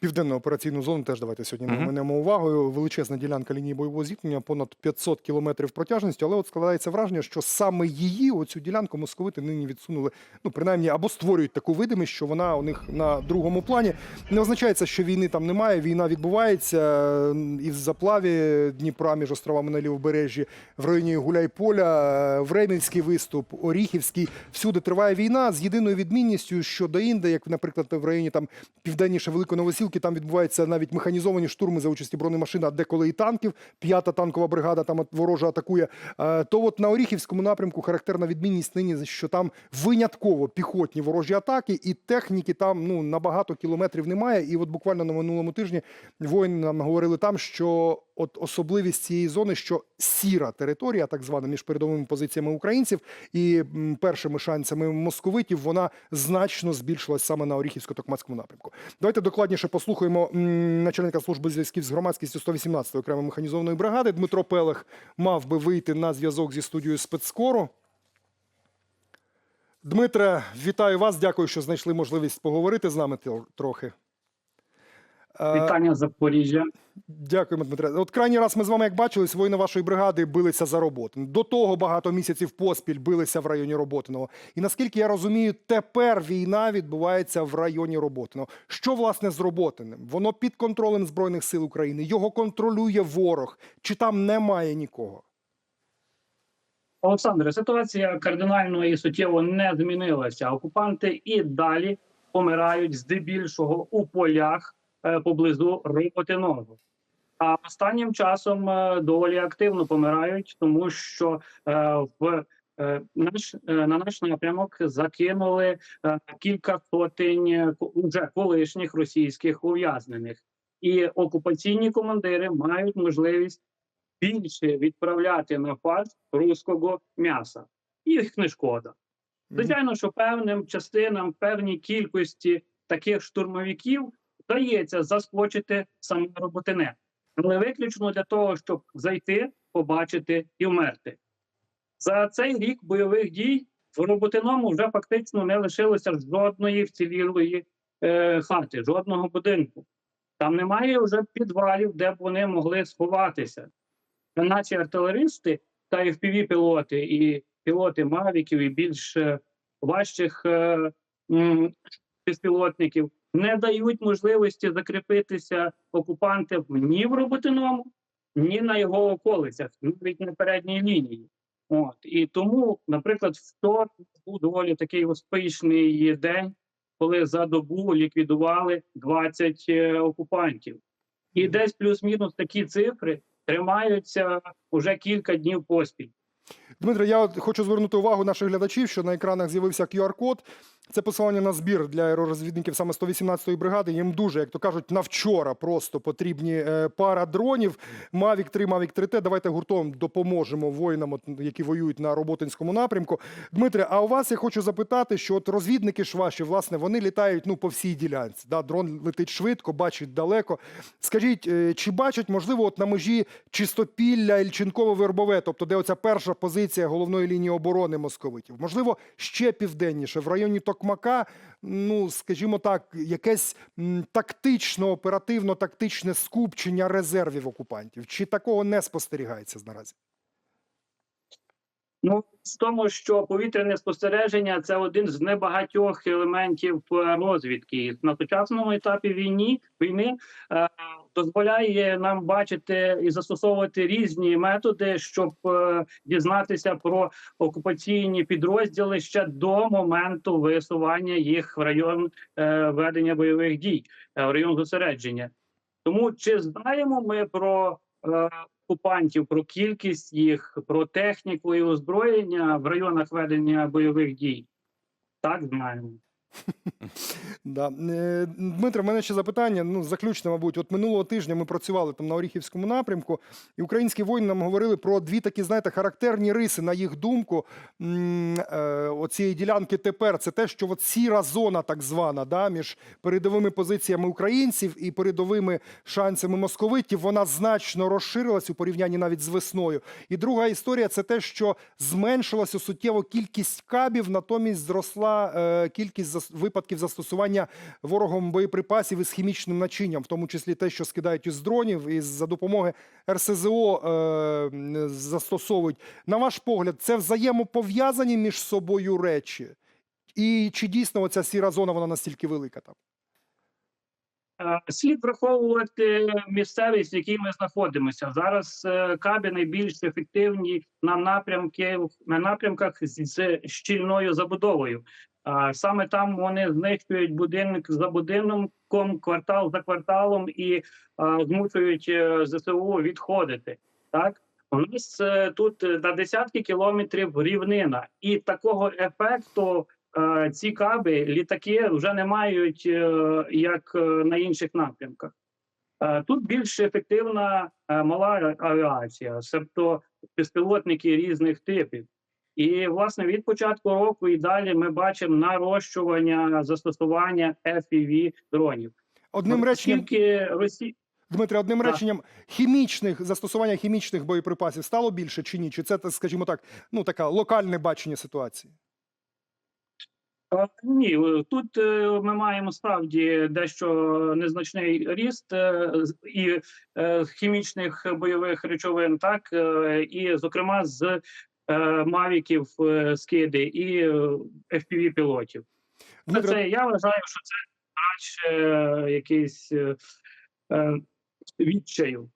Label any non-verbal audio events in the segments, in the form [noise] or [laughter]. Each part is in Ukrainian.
Південну операційну зону теж давайте сьогодні mm минемо увагою. Величезна ділянка лінії бойового зіткнення, понад 500 кілометрів протяжністю, але от складається враження, що саме її, оцю ділянку, московити нині відсунули, ну принаймні, або створюють таку видимість, що вона у них на другому плані. Не означається, що війни там немає. Війна відбувається і в заплаві Дніпра між островами на лівобережжі, в районі Гуляйполя, е, Временський виступ, Оріхівський. Всюди триває війна з єдиною відмінністю, що до інде, як, наприклад, в районі там південніше Великої Новосілки, там відбуваються навіть механізовані штурми за участі бронемашин, а деколи і танків. П'ята танкова бригада там ворожа атакує. Е, То от на Оріхівському напрямку характерна відмінність нині, що там винятково піхотні ворожі атаки, і техніки там ну на багато кілометрів немає. І от буквально на минулому тижні воїни нам говорили там, що от особливість цієї зони, що сіра територія, так звана між передовими позиціями українців і першими шансами московитів, вона значно збільшилась саме на Оріхівсько-Токмацькому напрямку. Давайте докладніше послухаємо начальника служби зв'язків з громадськістю 118-ї окремої механізованої бригади. Дмитро Пелех мав би вийти на зв'язок зі студією спецскору. Дмитре, вітаю вас. Дякую, що знайшли можливість поговорити з нами трохи. Вітання Запоріжжя. Дякуємо, Дмитре. От крайній раз ми з вами, як бачились, воїни вашої бригади билися за Роботин. До того багато місяців поспіль билися в районі Роботиного. І наскільки я розумію, тепер війна відбувається в районі Роботиного. Що власне з Роботиним? Воно під контролем Збройних сил України. Його контролює ворог. Чи там немає нікого? Олександре, ситуація кардинально і суттєво не змінилася. Окупанти і далі помирають здебільшого у полях поблизу Роботиного. А останнім часом е, доволі активно помирають, тому що е, в е, наш е, на наш напрямок закинули е, кілька сотень е, уже колишніх російських ув'язнених, і окупаційні командири мають можливість більше відправляти на фарш руського м'яса. Їх не шкода. Звичайно, що певним частинам, певній кількості таких штурмовиків вдається заскочити саме роботине, але виключно для того, щоб зайти, побачити і вмерти. За цей рік бойових дій в роботиному вже фактично не лишилося жодної вцілілої е, хати, жодного будинку. Там немає вже підвалів, де б вони могли сховатися. Наші артилеристи та fpv пілоти і пілоти мавіків і більш е, важчих е, м, безпілотників не дають можливості закріпитися окупантам ні в роботиному, ні на його околицях, навіть на передній лінії. От і тому, наприклад, вчора був доволі такий успішний день, коли за добу ліквідували 20 е, окупантів, і десь плюс-мінус такі цифри тримаються уже кілька днів поспіль. Дмитро, я от хочу звернути увагу наших глядачів, що на екранах з'явився QR-код. Це посилання на збір для аеророзвідників саме 118-ї бригади. Їм дуже, як то кажуть, на вчора просто потрібні е, пара дронів. Mavic 3, Mavic 3T. Давайте гуртом допоможемо воїнам, які воюють на Роботинському напрямку. Дмитре, а у вас я хочу запитати, що от розвідники ж ваші, власне, вони літають ну, по всій ділянці. Да? Дрон летить швидко, бачить далеко. Скажіть, е, чи бачать, можливо, от на межі чистопілля, Ільченково вербове, тобто де оця перша позиція головної лінії оборони московитів? Можливо, ще південніше, в районі Токмака, ну скажімо так, якесь тактично, оперативно тактичне скупчення резервів окупантів. Чи такого не спостерігається наразі? Ну, з тому, що повітряне спостереження це один з небагатьох елементів е, розвідки. На сучасному етапі війні війни е, дозволяє нам бачити і застосовувати різні методи, щоб е, дізнатися про окупаційні підрозділи ще до моменту висування їх в район е, ведення бойових дій, е, в район зосередження. Тому чи знаємо ми про окупантів, про кількість їх, про техніку і озброєння в районах ведення бойових дій. Так знаємо. [laughs] Да. Е, Дмитро, в мене ще запитання. Ну, заключне, мабуть, от минулого тижня ми працювали там на Оріхівському напрямку, і українські воїни нам говорили про дві такі, знаєте, характерні риси, на їх думку, е, оцієї ділянки тепер. Це те, що от сіра зона, так звана, да, між передовими позиціями українців і передовими шансами московитів, вона значно розширилась у порівнянні навіть з весною. І друга історія це те, що зменшилася суттєво кількість кабів, натомість зросла е, кількість зас- випадків застосування ворогом боєприпасів із хімічним начинням, в тому числі те, що скидають із дронів, і за допомоги РСЗО е, застосовують. На ваш погляд, це взаємопов'язані між собою речі? І чи дійсно оця сіра зона вона настільки велика там? Е, Слід враховувати місцевість, в якій ми знаходимося. Зараз е, каби найбільш ефективні на напрямки на напрямках з щільною забудовою. Саме там вони знищують будинок за будинком, квартал за кварталом і змушують е, ЗСУ відходити. Так у нас е, тут е, на десятки кілометрів рівнина, і такого ефекту ці каби, літаки вже не мають як на інших напрямках. Тут більш ефективна мала авіація, тобто безпілотники різних типів. І власне від початку року і далі ми бачимо нарощування застосування FPV дронів. Одним реченням, Оскільки Росі... Дмитре, одним Так. реченням, хімічних застосування хімічних боєприпасів стало більше чи ні? Чи це, скажімо так, ну така локальне бачення ситуації? Ні, е, тут е, ми маємо справді дещо незначний ріст е, і хімічних бойових речовин, так і зокрема з мавіків е, скиди і fpv пілотів. Це, Дмитре, це я вважаю, що це радше е, якийсь е, е, відчаю.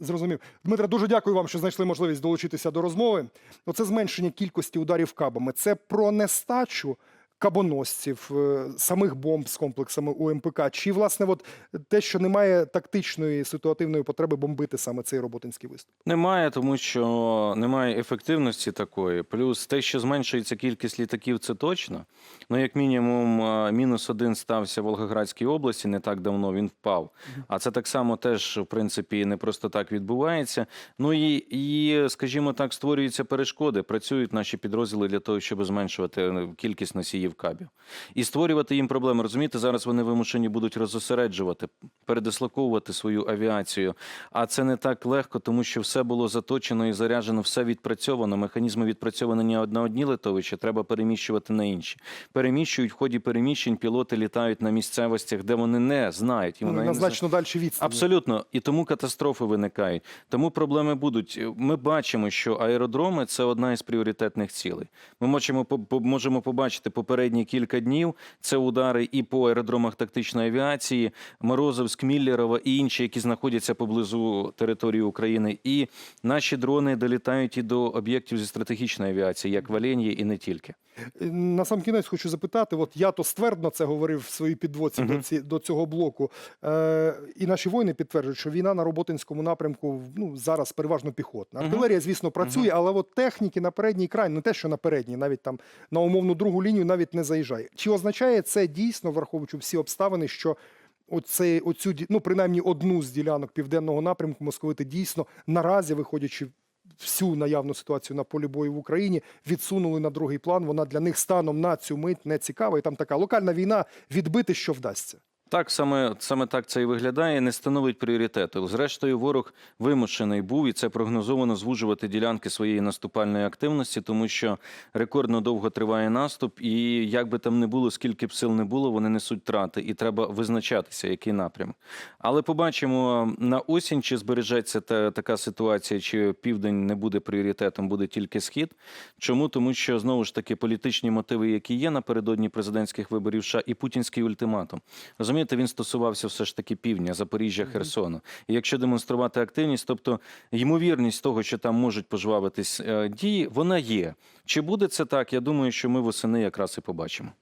Зрозумів. Дмитро, дуже дякую вам, що знайшли можливість долучитися до розмови. Оце зменшення кількості ударів кабами. Це про нестачу кабоносців, е, самих бомб з комплексами УМПК, чи власне от те, що немає тактичної ситуативної потреби бомбити саме цей роботинський виступ. Немає, тому що немає ефективності такої. Плюс те, що зменшується кількість літаків, це точно. Ну, як мінімум, мінус один стався в Волгоградській області не так давно. Він впав. А це так само теж, в принципі, не просто так відбувається. Ну і, і скажімо так, створюються перешкоди. Працюють наші підрозділи для того, щоб зменшувати е, кількість носіїв кабів і створювати їм проблеми. Розумієте, зараз вони вимушені будуть розосереджувати, передислоковувати свою авіацію. А це не так легко, тому що все було заточено і заряджено, все відпрацьовано. Механізми відпрацьовані не на одні литовища, треба переміщувати на інші. Переміщують в ході переміщень. Пілоти літають на місцевостях, де вони не знають. І Ну, вони на не значно далі відстані. Абсолютно, і тому катастрофи виникають. Тому проблеми будуть. Ми бачимо, що аеродроми це одна із пріоритетних цілей. Ми можемо по- по- можемо побачити попередні кілька днів. Це удари і по аеродромах тактичної авіації, Морозовськ, Міллєрова і інші, які знаходяться поблизу території України. І наші дрони долітають і до об'єктів зі стратегічної авіації, як Валенії, і не тільки. На сам кінець хочу запитати: от я то ствердно це говорив в своїй підводці до, ці, до цього блоку. Е, і наші воїни підтверджують, що війна на роботинському напрямку ну, зараз переважно піхотна. Артилерія, звісно, працює, але от техніки на передній край, не те, що на передній, навіть там на умовну другу лінію навіть не заїжджає. Чи означає це дійсно, враховуючи всі обставини, що оце, оцю, ну, принаймні одну з ділянок південного напрямку московити дійсно наразі, виходячи всю наявну ситуацію на полі бою в Україні, відсунули на другий план. Вона для них станом на цю мить не цікава. І там така локальна війна відбити, що вдасться. Так, саме, саме так це і виглядає, не становить пріоритету. Зрештою, ворог вимушений був, і це прогнозовано звужувати ділянки своєї наступальної активності, тому що рекордно довго триває наступ, і як би там не було, скільки б сил не було, вони несуть трати, і треба визначатися, який напрямок. Але побачимо на осінь, чи збережеться та, така ситуація, чи південь не буде пріоритетом, буде тільки схід. Чому? Тому що знову ж таки політичні мотиви, які є напередодні президентських виборів, США, і путінський ультиматум. Розумієте, він стосувався все ж таки півдня, Запоріжжя, Херсону. І якщо демонструвати активність, тобто ймовірність того, що там можуть пожвавитись е, дії, вона є. Чи буде це так? Я думаю, що ми восени якраз і побачимо.